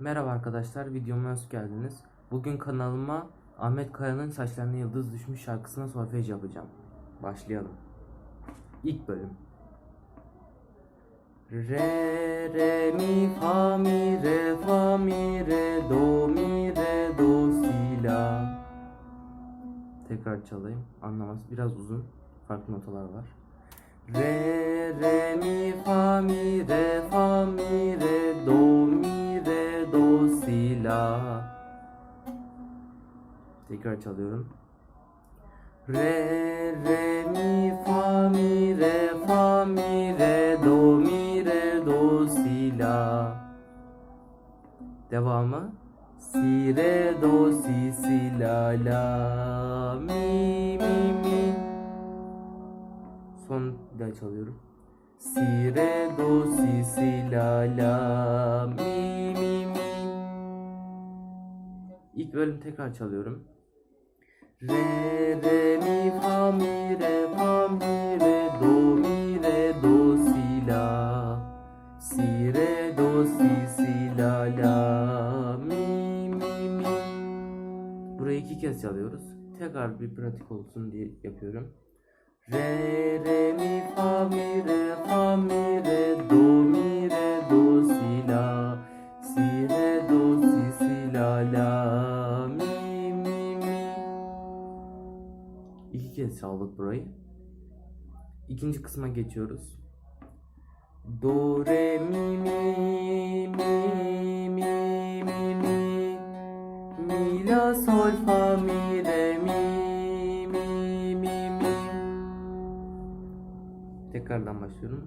Merhaba arkadaşlar, videoma hoş geldiniz. Bugün kanalıma Ahmet Kaya'nın Saçlarına Yıldız Düşmüş şarkısına solfej yapacağım. Başlayalım. İlk bölüm. Re, re, mi, fa, mi, re, fa, mi, re, do, mi, re, do, si, la. Tekrar çalayım. Anlaması biraz uzun. Farklı notalar var. Re, re, Tekrar çalıyorum. Re, re, mi, fa, mi, re, fa, mi, re, do, mi, re, do, si, la. Devamı. Si, re, do, si, si, la, la, mi, mi, mi. Son bir daha çalıyorum. Si, re, do, si, si, la, la, mi, mi, mi. İlk bölüm tekrar çalıyorum. Re, re, mi, fa, mi, re, fa, mi, re, do, mi, re, do, si, la. Si, re, do, si, si, la, la, mi, mi, mi. Burayı iki kez çalıyoruz. Tekrar bir pratik olsun diye yapıyorum. Re, re, mi, fa, mi, İki kez çaldık burayı. İkinci kısma geçiyoruz. Do, re, mi, mi, mi, mi, mi, mi. Mi, la, sol, fa, mi, re, mi, mi, mi, mi. Tekrardan başlıyorum.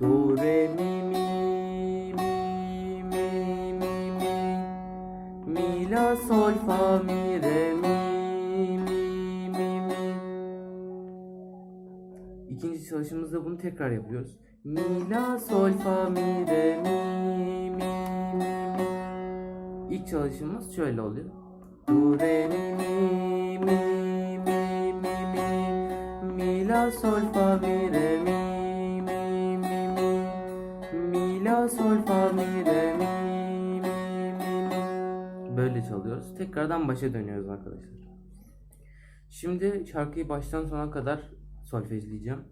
Do, re, mi, mi, mi, mi, mi, mi. Mi, la, sol, fa, mi, re, mi, İkinci çalışımızda bunu tekrar yapıyoruz. Mi, la, sol, fa, mi, re, mi, mi, mi, mi. İlk çalışımız şöyle oluyor. Do, re, mi, mi, mi, mi, mi, mi. Mi, la, sol, fa, mi, re, mi, mi, mi, mi. Mi, la, sol, fa, mi, re, mi, mi, mi, mi. Böyle çalıyoruz. Tekrardan başa dönüyoruz arkadaşlar. Şimdi şarkıyı baştan sona kadar solfejleyeceğim.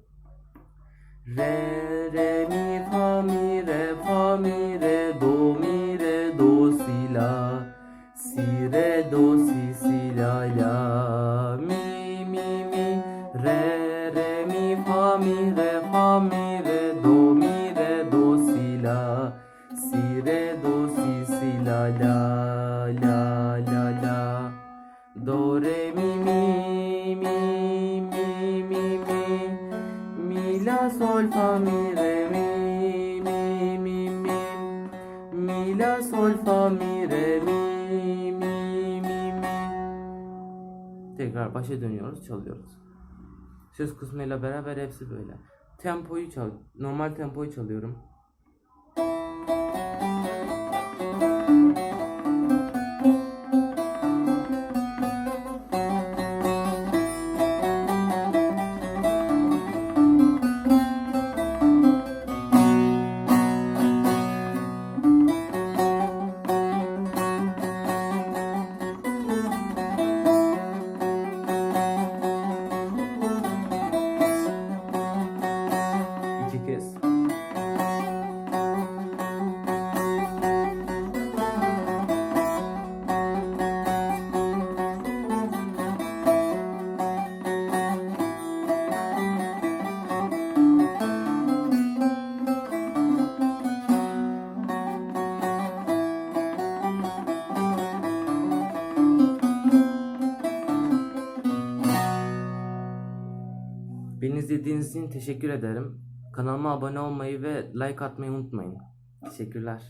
Re, re, mi, fa, mi, re, fa, mi, re, do, mi, re, do, si, la. Si, re, do, si, si, la, la. Mi, mi, mi. Re, re, mi, fa, mi, re, fa, mi, re, do, mi, re, do, si, la. Si, re, do, si, si, la, la, la, la, la. Do, re, la, sol, fa, mi, re, mi, mi, mi, mi. Mi, la, sol, fa, mi, re, mi, mi, mi, mi. Tekrar başa dönüyoruz, çalıyoruz. Söz kısmıyla beraber hepsi böyle. Tempoyu çal, normal tempoyu çalıyorum. Beni izlediğiniz için teşekkür ederim. Kanalıma abone olmayı ve like atmayı unutmayın. Teşekkürler.